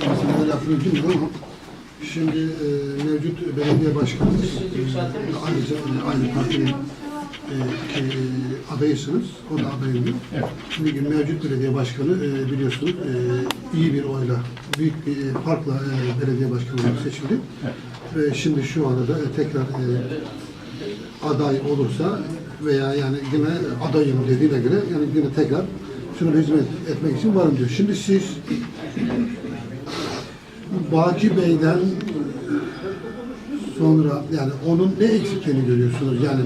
Mesela lafını bilmiyorum ama şimdi e, mevcut belediye başkanımız ayrıca e, aynı partinin e, e, adayısınız. O da adayım diyor. Evet. Şimdi mevcut belediye başkanı e, biliyorsunuz e, iyi bir oyla, büyük bir e, farkla e, belediye başkanı olarak seçildi. Ve şimdi şu anda da e, tekrar e, aday olursa veya yani yine adayım dediğine göre yani yine tekrar şuna hizmet etmek için varım diyor. Şimdi siz Baki Bey'den sonra yani onun ne eksikliğini görüyorsunuz? Yani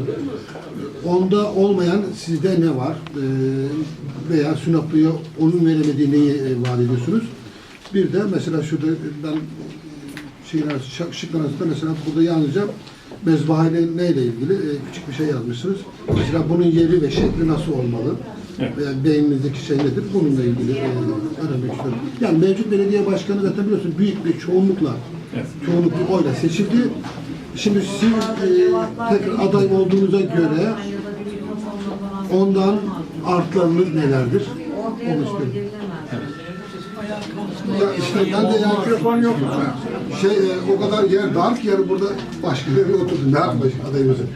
onda olmayan sizde ne var? Ee, veya Sinoplu'ya onun veremediği neyi e, vaat ediyorsunuz? Bir de mesela şurada ben şeyler, şık- şıklar arasında mesela burada yalnızca mezbahayle neyle ilgili e, küçük bir şey yazmışsınız. Mesela bunun yeri ve şekli nasıl olmalı? Evet. Veya beyninizdeki şey nedir? Bununla ilgili e, öğrenmek istiyorum. Yani mevcut belediye başkanı zaten biliyorsun büyük bir çoğunlukla, Evet. çoğunluk bir oyla seçildi. Şimdi siz e, tekrar aday olduğunuza göre ondan artlarınız nelerdir? Onu istiyorum. Ya işte ben de yani mikrofon yok. Şey e, o kadar yer dar ki yani burada başka bir oturdu. Ne yapmış adayımızın?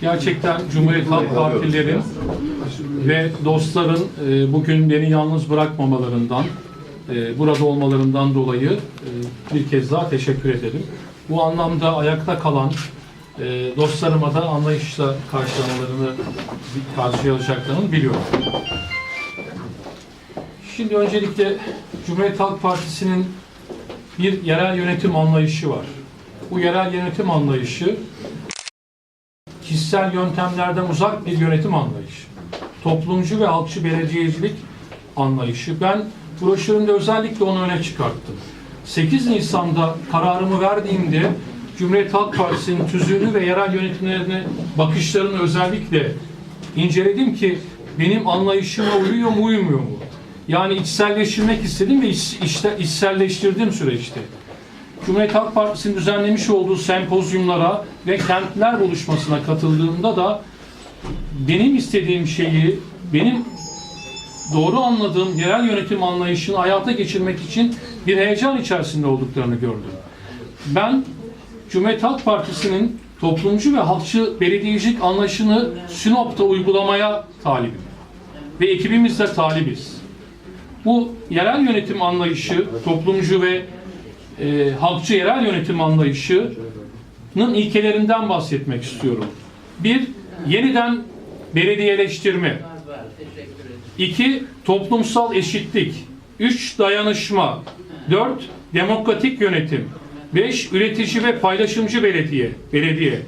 Gerçekten Cumhuriyet Halk Partilerin ve dostların e, bugün beni yalnız bırakmamalarından, e, burada olmalarından dolayı e, bir kez daha teşekkür ederim. Bu anlamda ayakta kalan e, dostlarıma da anlayışla karşılamalarını karşılayacaklarını biliyorum. Şimdi öncelikle Cumhuriyet Halk Partisi'nin bir yerel yönetim anlayışı var. Bu yerel yönetim anlayışı kişisel yöntemlerden uzak bir yönetim anlayışı. Toplumcu ve halkçı belediyecilik anlayışı. Ben broşürümde özellikle onu öne çıkarttım. 8 Nisan'da kararımı verdiğimde Cumhuriyet Halk Partisi'nin tüzüğünü ve yerel yönetimlerine bakışlarını özellikle inceledim ki benim anlayışıma uyuyor mu uymuyor mu? Yani içselleştirmek istedim ve iç, işte, içselleştirdim süreçte. Cumhuriyet Halk Partisi'nin düzenlemiş olduğu sempozyumlara ve kentler buluşmasına katıldığımda da benim istediğim şeyi, benim doğru anladığım yerel yönetim anlayışını hayata geçirmek için bir heyecan içerisinde olduklarını gördüm. Ben Cumhuriyet Halk Partisi'nin toplumcu ve halkçı belediyecilik anlayışını Sinop'ta uygulamaya talibim. Ve ekibimiz de talibiz. Bu yerel yönetim anlayışı, toplumcu ve e, halkçı yerel yönetim anlayışının ilkelerinden bahsetmek istiyorum. Bir, yeniden belediyeleştirme. İki, toplumsal eşitlik. Üç, dayanışma. Dört, demokratik yönetim. Beş, üretici ve paylaşımcı belediye. belediye.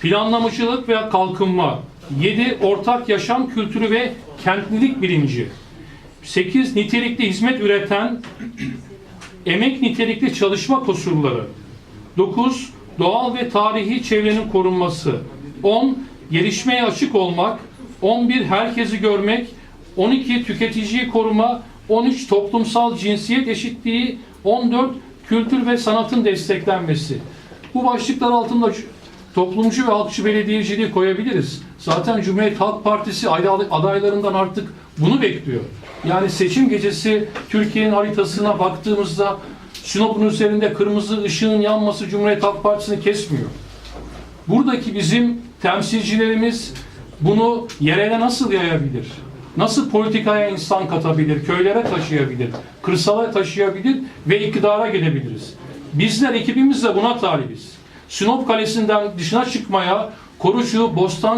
Planlamacılık ve kalkınma. Yedi, ortak yaşam kültürü ve kentlilik bilinci. 8. Nitelikli hizmet üreten emek nitelikli çalışma koşulları. 9. Doğal ve tarihi çevrenin korunması. 10. Gelişmeye açık olmak. 11. Herkesi görmek. 12. Tüketiciyi koruma. 13. Toplumsal cinsiyet eşitliği. 14. Kültür ve sanatın desteklenmesi. Bu başlıklar altında toplumcu ve halkçı belediyeciliği koyabiliriz. Zaten Cumhuriyet Halk Partisi aday- adaylarından artık bunu bekliyor. Yani seçim gecesi Türkiye'nin haritasına baktığımızda Sinop'un üzerinde kırmızı ışığın yanması Cumhuriyet Halk Partisi'ni kesmiyor. Buradaki bizim temsilcilerimiz bunu yerele nasıl yayabilir? Nasıl politikaya insan katabilir, köylere taşıyabilir, kırsala taşıyabilir ve iktidara gelebiliriz? Bizler ekibimizle buna talibiz. Sinop Kalesi'nden dışına çıkmaya, Korucu, Bostan